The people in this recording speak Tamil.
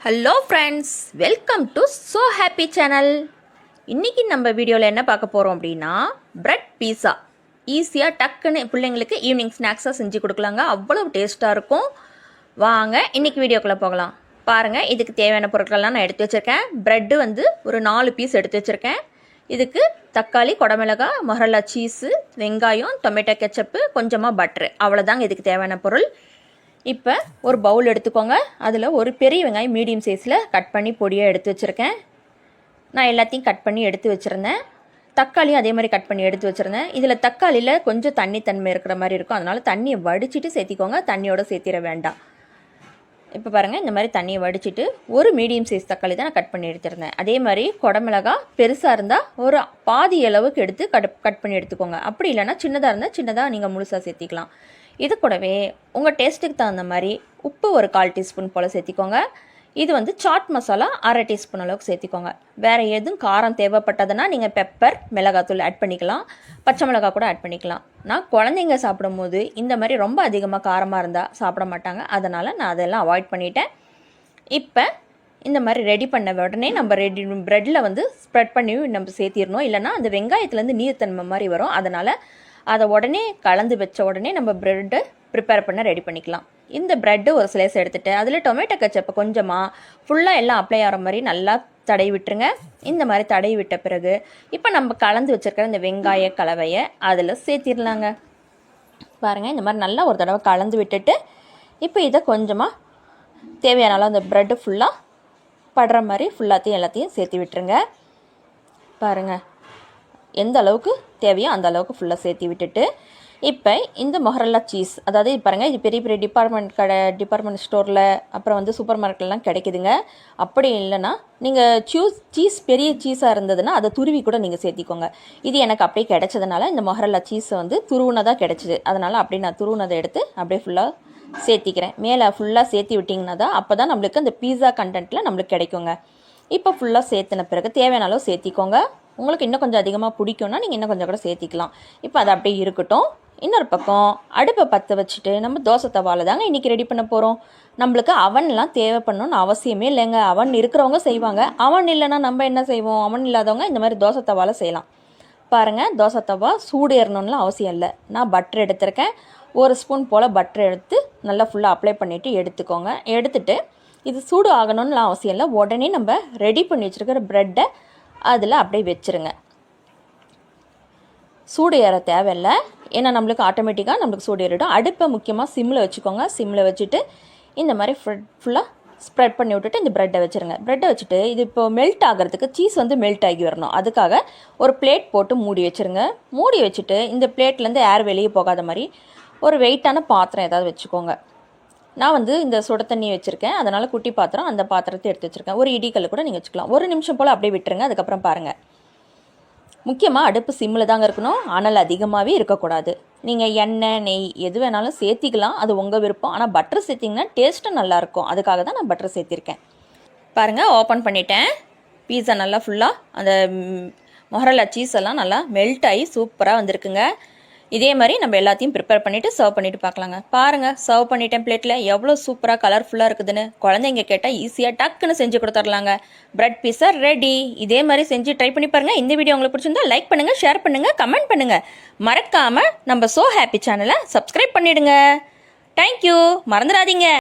Hello friends welcome to so happy channel இன்றைக்கி நம்ம வீடியோவில் என்ன பார்க்க போகிறோம் அப்படின்னா ப்ரெட் பீஸா ஈஸியாக டக்குன்னு பிள்ளைங்களுக்கு ஈவினிங் ஸ்நாக்ஸாக செஞ்சு கொடுக்கலாங்க. அவ்வளோ டேஸ்ட்டாக இருக்கும். வாங்க இன்றைக்கி வீடியோக்குள்ளே போகலாம். பாருங்கள் இதுக்கு தேவையான பொருட்கள்லாம் நான் எடுத்து வச்சுருக்கேன். ப்ரெட்டு வந்து ஒரு நாலு பீஸ் எடுத்து வச்சுருக்கேன். இதுக்கு தக்காளி குடமிளகாய் மொரல்லா சீஸு வெங்காயம் டொமேட்டோ கெச்சப்பு கொஞ்சமாக பட்ரு அவ்வளோதாங்க இதுக்கு தேவையான பொருள். இப்போ ஒரு பவுல் எடுத்துக்கோங்க. அதில் ஒரு பெரிய வெங்காயம் மீடியம் சைஸில் கட் பண்ணி பொடியாக எடுத்து வச்சுருக்கேன். நான் எல்லாத்தையும் கட் பண்ணி எடுத்து வச்சுருந்தேன். தக்காளியும் அதே மாதிரி கட் பண்ணி எடுத்து வச்சுருந்தேன். இதில் தக்காளியில் கொஞ்சம் தண்ணி தன்மை இருக்கிற மாதிரி இருக்கும். அதனால் தண்ணியை வடிச்சிட்டு சேர்த்திக்கோங்க. தண்ணியோடு சேர்த்திட வேண்டாம். இப்போ பாருங்கள் இந்த மாதிரி தண்ணியை வடிச்சிட்டு ஒரு மீடியம் சைஸ் தக்காளி தான் நான் கட் பண்ணி எடுத்துருந்தேன். அதே மாதிரி குடமிளகா பெருசாக இருந்தால் ஒரு பாதி அளவுக்கு எடுத்து கட் கட் பண்ணி எடுத்துக்கோங்க. அப்படி இல்லைன்னா சின்னதாக இருந்தால் சின்னதாக நீங்கள் முழுசாக சேர்த்திக்கலாம். இது கூடவே உங்கள் டேஸ்ட்டுக்கு தகுந்த மாதிரி உப்பு ஒரு கால் டீஸ்பூன் போல் சேர்த்திக்கோங்க. இது வந்து சாட் மசாலா அரை டீஸ்பூன் அளவுக்கு சேர்த்திக்கோங்க. வேறு எதுவும் காரம் தேவைப்பட்டதுன்னா நீங்கள் பெப்பர் மிளகாத்தூள் ஆட் பண்ணிக்கலாம். பச்சை மிளகா கூட ஆட் பண்ணிக்கலாம். நான் குழந்தைங்க சாப்பிடும் போது இந்த மாதிரி ரொம்ப அதிகமாக காரமாக இருந்தால் சாப்பிட மாட்டாங்க. அதனால் நான் அதெல்லாம் அவாய்ட் பண்ணிட்டேன். இப்போ இந்த மாதிரி ரெடி பண்ண உடனே நம்ம ரெடி ப்ரெட்டில் வந்து ஸ்ப்ரெட் பண்ணி நம்ம சேர்த்திடணும். இல்லைனா அந்த வெங்காயத்துலேருந்து நீர்த்தன்மை மாதிரி வரும். அதனால் அதை உடனே கலந்து வச்ச உடனே நம்ம ப்ரெட்டை ப்ரிப்பேர் பண்ண ரெடி பண்ணிக்கலாம். இந்த ப்ரெட்டு ஒரு ஸ்லைஸ் எடுத்துகிட்டு அதில் டொமேட்டோ கச்சப்பை கொஞ்சமாக ஃபுல்லாக எல்லாம் அப்ளை ஆகிற மாதிரி நல்லா தடவி விட்டுருங்க. இந்த மாதிரி தடவி விட்ட பிறகு இப்போ நம்ம கலந்து வச்சுருக்கிற இந்த வெங்காய கலவையை அதில் சேர்த்திடலாங்க. பாருங்கள் இந்த மாதிரி நல்லா ஒரு தடவை கலந்து விட்டுட்டு இப்போ இதை கொஞ்சமாக தேவையான அளவு அந்த ப்ரெட்டு ஃபுல்லாக படுற மாதிரி ஃபுல்லாத்தையும் எல்லாத்தையும் சேர்த்து விட்டுருங்க. பாருங்கள் எந்த அளவுக்கு தேவையோ அந்த அளவுக்கு ஃபுல்லாக சேர்த்து விட்டுட்டு இப்போ இந்த மொஹரல்லா சீஸ் அதாவது பாருங்கள் இது பெரிய பெரிய டிபார்ட்மெண்ட் கடை டிபார்ட்மெண்ட் ஸ்டோரில் அப்புறம் வந்து சூப்பர் மார்க்கெட்லாம் கிடைக்குதுங்க. அப்படி இல்லைன்னா நீங்கள் சூஸ் சீஸ் பெரிய சீஸாக இருந்ததுன்னா அதை துருவி கூட நீங்கள் சேர்த்திக்கோங்க. இது எனக்கு அப்படியே கிடைச்சதுனால இந்த மொஹரல்லா சீஸை வந்து துருவுனதாக கிடைச்சிது. அதனால் அப்படியே நான் துருவுனதை எடுத்து அப்படியே ஃபுல்லாக சேர்த்திக்கிறேன். மேலே ஃபுல்லாக சேர்த்தி விட்டிங்கன்னா தான் அப்போ தான் நம்மளுக்கு அந்த பீஸா கண்டென்ட்டில் நம்மளுக்கு கிடைக்குங்க. இப்போ ஃபுல்லாக சேர்த்துன பிறகு தேவையான அளவு சேர்த்திக்கோங்க. உங்களுக்கு இன்னும் கொஞ்சம் அதிகமாக பிடிக்கும்னா நீங்கள் இன்னும் கொஞ்சம் கூட சேர்த்திக்கலாம். இப்போ அது அப்படியே இருக்கட்டும். இன்னொரு பக்கம் அடுப்பை பற்ற வச்சுட்டு நம்ம தோசை தவாவில் தாங்க இன்றைக்கி ரெடி பண்ண போகிறோம் நம்மளுக்கு அவன்லாம் தேவைப்படணும்னு அவசியமே இல்லைங்க. அவன் இருக்கிறவங்க செய்வாங்க. அவன் இல்லைன்னா நம்ம என்ன செய்வோம்? அவன் இல்லாதவங்க இந்த மாதிரி தோசை தவாவில் செய்யலாம். பாருங்கள் தோசை தவா சூடு ஏறணும்லாம் அவசியம் இல்லை. நான் பட்டர் எடுத்திருக்கேன். ஒரு ஸ்பூன் போல் பட்டர் எடுத்து நல்லா ஃபுல்லாக அப்ளை பண்ணிவிட்டு எடுத்துக்கோங்க. எடுத்துகிட்டு இது சூடு ஆகணும்லாம் அவசியம் இல்லை. உடனே நம்ம ரெடி பண்ணி வச்சுருக்கிற ப்ரெட்டை அதில் அப்படியே வச்சுருங்க. சூடு ஏற தேவையில்லை. ஏன்னா நம்மளுக்கு ஆட்டோமேட்டிக்காக நம்மளுக்கு சூடு ஏறிடும். அடுப்பை முக்கியமாக சிம்மில் வச்சுக்கோங்க. சிம்மில் வச்சுட்டு இந்த மாதிரி ஃபுல்லாக ஸ்ப்ரெட் பண்ணி விட்டுட்டு இந்த ப்ரெட்டை வச்சுருங்க. ப்ரெட்டை வச்சுட்டு இது இப்போ மெல்ட் ஆகிறதுக்கு சீஸ் வந்து மெல்ட் ஆகி வரணும். அதுக்காக ஒரு பிளேட் போட்டு மூடி வச்சுருங்க. மூடி வச்சுட்டு இந்த பிளேட்லேருந்து ஏர் வெளியே போகாத மாதிரி ஒரு வெயிட்டான பாத்திரம் ஏதாவது வச்சுக்கோங்க. நான் வந்து இந்த சுட தண்ணி வச்சுருக்கேன். அதனால் குட்டி பாத்திரம் அந்த பாத்திரத்தை எடுத்து வச்சுருக்கேன். ஒரு இடிக்கல் கூட நீங்கள் வச்சுக்கலாம். ஒரு நிமிஷம் போல் அப்படியே விட்டுருங்க. அதுக்கப்புறம் பாருங்கள் முக்கியமாக அடுப்பு சிம்மில் தாங்க இருக்கணும். அனல் அதிகமாகவே இருக்கக்கூடாது. நீங்கள் எண்ணெய் நெய் எது வேணாலும் சேர்த்திக்கலாம். அது உங்கள் விருப்பம். ஆனால் பட்டர் சேர்த்திங்கன்னா டேஸ்ட்டும் நல்லாயிருக்கும் அதுக்காக தான் நான் பட்டர் சேர்த்திருக்கேன். பாருங்கள் ஓப்பன் பண்ணிட்டேன். பீஸா நல்லா ஃபுல்லாக அந்த மொஹரலா சீஸ் எல்லாம் நல்லா மெல்ட் ஆகி சூப்பராக வந்திருக்குங்க. இதே மாதிரி நம்ம எல்லாத்தையும் ப்ரிப்பேர் பண்ணிவிட்டு சர்வ் பண்ணிவிட்டு பார்க்கலாங்க. பாருங்கள் சர்வ் பண்ணிட்டேன் பிளேட்டில் எவ்வளோ சூப்பராக கலர்ஃபுல்லாக இருக்குதுன்னு. குழந்தைங்க கேட்டால் ஈஸியாக டக்குன்னு செஞ்சு கொடுத்துர்லாங்க. பிரெட் பீஸா ரெடி இதே மாதிரி செஞ்சு ட்ரை பண்ணி பாருங்கள் இந்த வீடியோ உங்களுக்கு பிடிச்சிருந்தா லைக் பண்ணுங்கள் ஷேர் பண்ணுங்கள் கமெண்ட் பண்ணுங்கள் மறக்காமல் நம்ம சோ ஹாப்பி சேனலை சப்ஸ்கிரைப் பண்ணிவிடுங்க தேங்க்யூ மறந்துடாதீங்க.